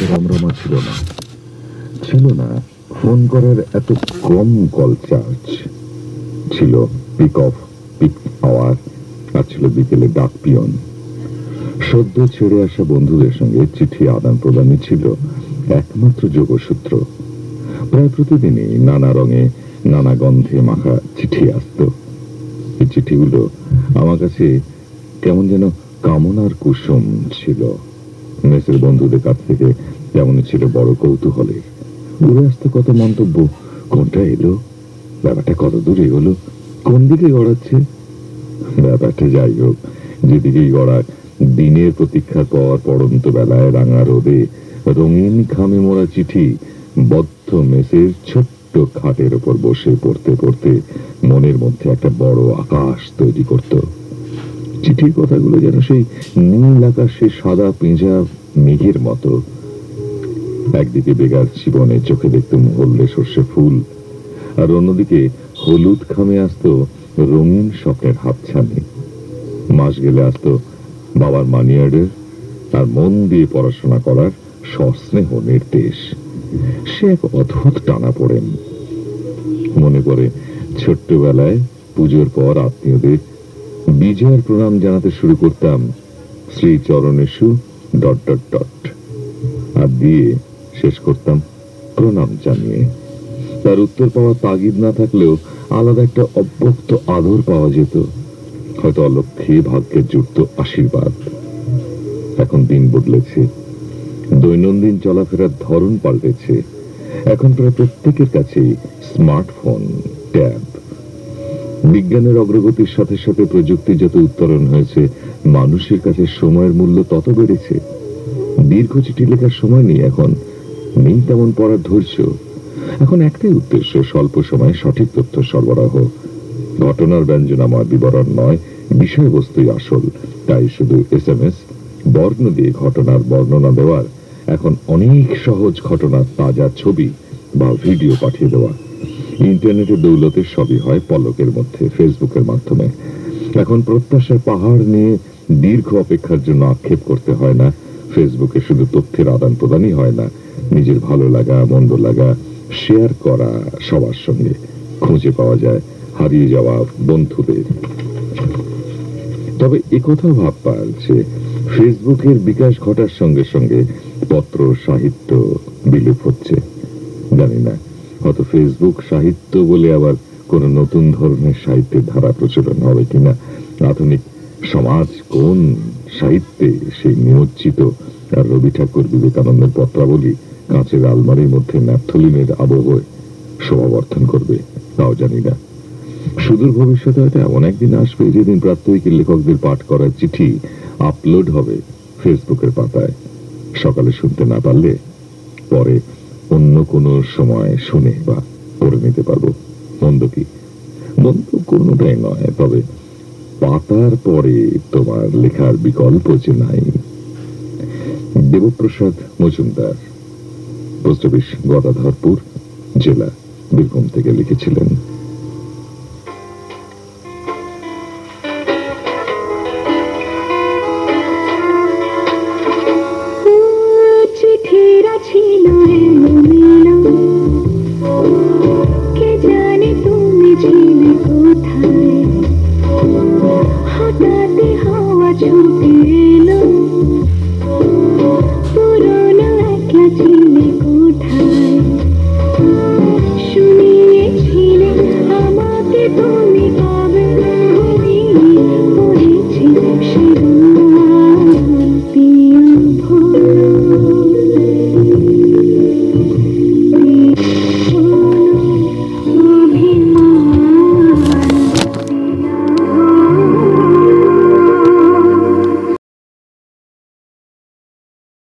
রমরমা ছিল না। ছিল না, ফোন করার এত কম কল চার্জ ছিল। পিক অফ পিক আওয়ার আর ছিল বিকেলে ডাক পিয়ন। সদ্য ছেড়ে আসা বন্ধুদের সঙ্গে চিঠি আদান প্রদানই ছিল একমাত্র যোগসূত্র। প্রায় প্রতিদিনই নানা রঙে, নানা গন্ধে মাখা চিঠি আসতো। এই চিঠিগুলো আমার কাছে কেমন যেন কামনার কুসুম ছিল। মেসের বন্ধুদের কাছ থেকে তেমনই ছিল বড় কৌতূহলে। উড়ে আসতে কত মন্তব্য, কোনটা এলো? ব্যাপারটা কত দূরে এগোলো? কোন দিকে গড়াচ্ছে? ব্যাপারটা যাই হোক, যেদিকেই গড়াক দিনের প্রতীক্ষার পর পড়ন্ত বেলায় রাঙা রোদে রঙিন খামে মোড়া চিঠি, বদ্ধ মেসের ছোট্ট খাটের ওপর বসে পড়তে পড়তে মনের মধ্যে একটা বড় আকাশ তৈরি করত। চিঠির কথাগুলো যেন সেই নীল আকাশে সাদা পেঁজা মেঘের মতো। একদিকে বেগার জীবনে চোখে দেখতুম হলদে সর্ষে ফুল, আর অন্যদিকে হলুদ খামে আসতো রঙিন স্বপ্নের হাতছানি। মাস গেলে আসতো বাবার মানি তার মন দিয়ে পড়াশোনা করার সস্নেহ নির্দেশ। সে এক অদ্ভুত টানা পড়েন। মনে পড়ে ছোট্টবেলায় পুজোর পর আত্মীয়দের বিজয়ের প্রণাম জানাতে শুরু করতাম শ্রী চরণেশু ডট ডট ডট। আর দিয়ে শেষ করতাম প্রণাম জানিয়ে। তার উত্তর পাওয়া তাগিদ না থাকলেও আলাদা একটা অব্যক্ত আদর পাওয়া যেত। হয়তো অলক্ষে ভাগ্যের যুক্ত আশীর্বাদ। এখন দিন বদলেছে। দৈনন্দিন চলাফেরার ধরন পাল্টেছে। এখন প্রায় প্রত্যেকের কাছেই স্মার্টফোন, ট্যাব বিজ্ঞানের অগ্রগতির সাথে সাথে প্রযুক্তি যত উত্তরণ হয়েছে, মানুষের কাছে সময়ের মূল্য তত বেড়েছে। দীর্ঘ চিঠি লেখার সময় নেই এখন। নেই তেমন পড়ার ধৈর্য। এখন একটাই উদ্দেশ্য, স্বল্প সময়ে সঠিক তথ্য সরবরাহ। ঘটনার ব্যঞ্জনাময় বিবরণ নয়, বিষয়বস্তুই আসল। তাই শুধু এস এম এস বর্ণ দিয়ে ঘটনার বর্ণনা দেওয়ার। এখন অনেক সহজ ঘটনার তাজা ছবি বা ভিডিও পাঠিয়ে দেওয়া। ইন্টারনেটের দৌলতে সবই হয় পলকের মধ্যে, ফেসবুকের মাধ্যমে। এখন প্রত্যাশার পাহাড় নিয়ে দীর্ঘ অপেক্ষার জন্য আক্ষেপ করতে হয় না। ফেসবুকে শুধু তথ্যের আদান প্রদানই হয় না, নিজের ভালো লাগা, মন্দ লাগা শেয়ার করা সবার সঙ্গে খুঁজে পাওয়া যায়, হারিয়ে যাওয়া বন্ধুদের। তবে একথাও ভাববার যে ফেসবুকের বিকাশ ঘটার সঙ্গে সঙ্গে পত্র, সাহিত্য বিলুপ হচ্ছে, জানি না। হয়তো ফেসবুক সাহিত্য বলে আবার কোন নতুন ধরনের সাহিত্যের ধারা প্রচলন হবে কিনা? আধুনিক সমাজ কোন সাহিত্যে সেই নিমজ্জিত? আর রবি ঠাকুর বিবেকানন্দের পত্রাবলী কাঁচের আলমারির মধ্যে ন্যাপথলিনের আবহে শোভাবর্ধন করবে, তাও জানি না। সুদূর ভবিষ্যতে হয়তো এমন একদিন আসবে যেদিন প্রাত্যহিকের লেখকদের পাঠ করার চিঠি আপলোড হবে ফেসবুকের পাতায়। সকালে শুনতে না পারলে পরে কোনো সময় শুনে বা করে নিতে পারব। মন্দ কি? মন্দ কোনোটাই নয়, তবে পাতার পরে তোমার লেখার বিকল্প যে নাই। দেবপ্রসাদ মজুমদার, পোস্ট অফিস গদাধরপুর জেলা বীরভূম থেকে লিখেছিলেন